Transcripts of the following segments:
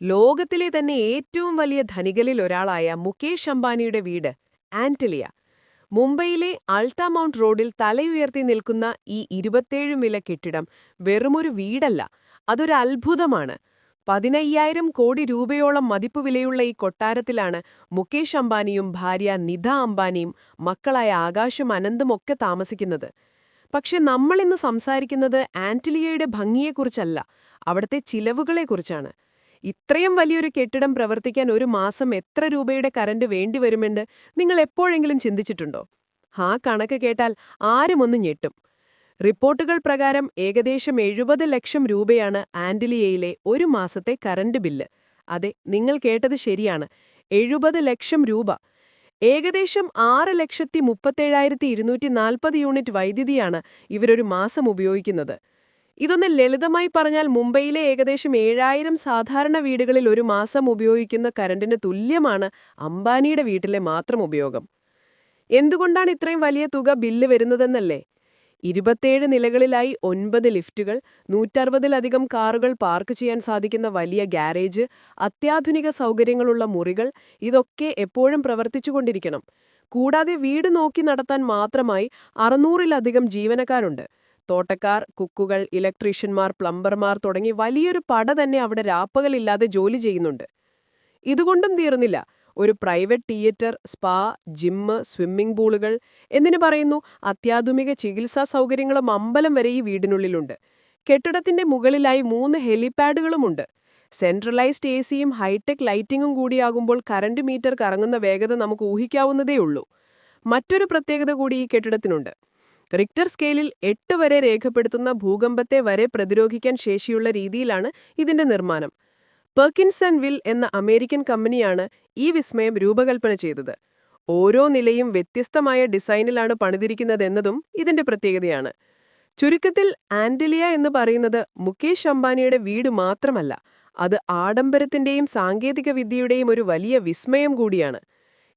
ലോകത്തിലെ തന്നെ ഏറ്റവും വലിയ ധനികളിൽ ഒരാളായ മുകേഷ് അംബാനിയുടെ വീട് ആന്റലിയ. മുംബൈയിലെ അൾട്ടാമൗണ്ട് റോഡിൽ തലയുയർത്തി നിൽക്കുന്ന ഈ ഇരുപത്തേഴ് നില കെട്ടിടം വെറുമൊരു വീടല്ല അതൊരു അത്ഭുതമാണ്. പതിനയ്യായിരം കോടി രൂപയോളം മതിപ്പ് വിലയുള്ള ഈ കൊട്ടാരത്തിലാണ് മുകേഷ് അംബാനിയും ഭാര്യ നിധ അംബാനിയും മക്കളായ ആകാശും അനന്തുമൊക്കെ താമസിക്കുന്നത്. പക്ഷെ നമ്മളിന്ന് സംസാരിക്കുന്നത് ആന്റലിയയുടെ ഭംഗിയെക്കുറിച്ചല്ല അവിടുത്തെ ചിലവുകളെക്കുറിച്ചാണ്. ഇത്രയും വലിയൊരു കെട്ടിടം പ്രവർത്തിക്കാൻ ഒരു മാസം എത്ര രൂപയുടെ കറന്റ് വേണ്ടിവരുമെന്ന് നിങ്ങൾ എപ്പോഴെങ്കിലും ചിന്തിച്ചിട്ടുണ്ടോ? ആ കണക്ക് കേട്ടാൽ ആരും ഒന്ന് ഞെട്ടും. റിപ്പോർട്ടുകൾ പ്രകാരം ഏകദേശം എഴുപത് ലക്ഷം രൂപയാണ് ആൻഡിലിയയിലെ ഒരു മാസത്തെ കറന്റ് ബില്ല്. അതെ നിങ്ങൾ കേട്ടത് ശരിയാണ്. എഴുപത് ലക്ഷം രൂപ. ഏകദേശം ആറ് ലക്ഷത്തി മുപ്പത്തേഴായിരത്തി ഇരുന്നൂറ്റി നാൽപ്പത് യൂണിറ്റ് വൈദ്യുതിയാണ് ഇവരൊരു മാസം ഉപയോഗിക്കുന്നത്. ഇതൊന്ന് ലളിതമായി പറഞ്ഞാൽ മുംബൈയിലെ ഏകദേശം ഏഴായിരം സാധാരണ വീടുകളിൽ ഒരു മാസം ഉപയോഗിക്കുന്ന കരണ്ടിന് തുല്യമാണ് അംബാനിയുടെ വീട്ടിലെ മാത്രം ഉപയോഗം. എന്തുകൊണ്ടാണ് ഇത്രയും വലിയ തുക ബില്ല് വരുന്നതെന്നല്ലേ? ഇരുപത്തേഴ് നിലകളിലായി ഒൻപത് ലിഫ്റ്റുകൾ നൂറ്ററുപതിലധികം കാറുകൾ പാർക്ക് ചെയ്യാൻ സാധിക്കുന്ന വലിയ ഗ്യാരേജ് അത്യാധുനിക സൗകര്യങ്ങളുള്ള മുറികൾ ഇതൊക്കെ എപ്പോഴും പ്രവർത്തിച്ചുകൊണ്ടിരിക്കണം. കൂടാതെ വീട് നോക്കി നടത്താൻ മാത്രമായി അറുന്നൂറിലധികം ജീവനക്കാരുണ്ട്. തോട്ടക്കാർ കുക്കുകൾ ഇലക്ട്രീഷ്യന്മാർ പ്ലംബർമാർ തുടങ്ങി വലിയൊരു പട തന്നെ അവിടെ രാപ്പകലില്ലാതെ ജോലി ചെയ്യുന്നുണ്ട്. ഇതുകൊണ്ടും തീർന്നില്ല. ഒരു private theatre spa gym swimming പൂളുകൾ എന്നിന് പറയുന്നു? അത്യാധുനിക ചികിത്സാ സൗകര്യങ്ങളും അമ്പലം വരെ ഈ വീടിനുള്ളിലുണ്ട്. കെട്ടിടത്തിന്റെ മുകളിലായി മൂന്ന് ഹെലിപാഡുകളുമുണ്ട് സെൻട്രലൈസ്ഡ് എ സിയും ഹൈടെക് ലൈറ്റിംഗും കൂടിയാകുമ്പോൾ കറണ്ട് മീറ്റർ കറങ്ങുന്ന വേഗത നമുക്ക് ഊഹിക്കാവുന്നതേയുള്ളൂ. മറ്റൊരു പ്രത്യേകത കൂടി ഈ കെട്ടിടത്തിനുണ്ട്. റിക്ടർ സ്കെയിലിൽ എട്ട് വരെ രേഖപ്പെടുത്തുന്ന ഭൂകമ്പത്തെ വരെ പ്രതിരോധിക്കാൻ ശേഷിയുള്ള രീതിയിലാണ് ഇതിന്റെ നിർമ്മാണം. പെർക്കിൻസൺ വിൽ എന്ന അമേരിക്കൻ കമ്പനിയാണ് ഈ വിസ്മയം രൂപകൽപ്പന ചെയ്തത്. ഓരോ നിലയും വ്യത്യസ്തമായ ഡിസൈനിലാണ് പണിതിരിക്കുന്നതെന്നതും ഇതിന്റെ പ്രത്യേകതയാണ്. ചുരുക്കത്തിൽ ആന്റലിയ എന്ന് പറയുന്നത് മുകേഷ് അംബാനിയുടെ വീട് മാത്രമല്ല അത് ആഡംബരത്തിന്റെയും സാങ്കേതിക വിദ്യയുടെയും ഒരു വലിയ വിസ്മയം കൂടിയാണ്.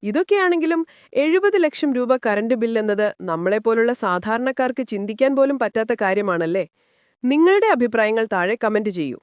ഇതൊക്കെയാണെങ്കിലും എഴുപത് ലക്ഷം രൂപ ബിൽ എന്നത് നമ്മളെപ്പോലുള്ള സാധാരണക്കാർക്ക് ചിന്തിക്കാൻ പോലും പറ്റാത്ത കാര്യമാണല്ലേ? നിങ്ങളുടെ അഭിപ്രായങ്ങൾ താഴെ കമന്റ് ചെയ്യൂ.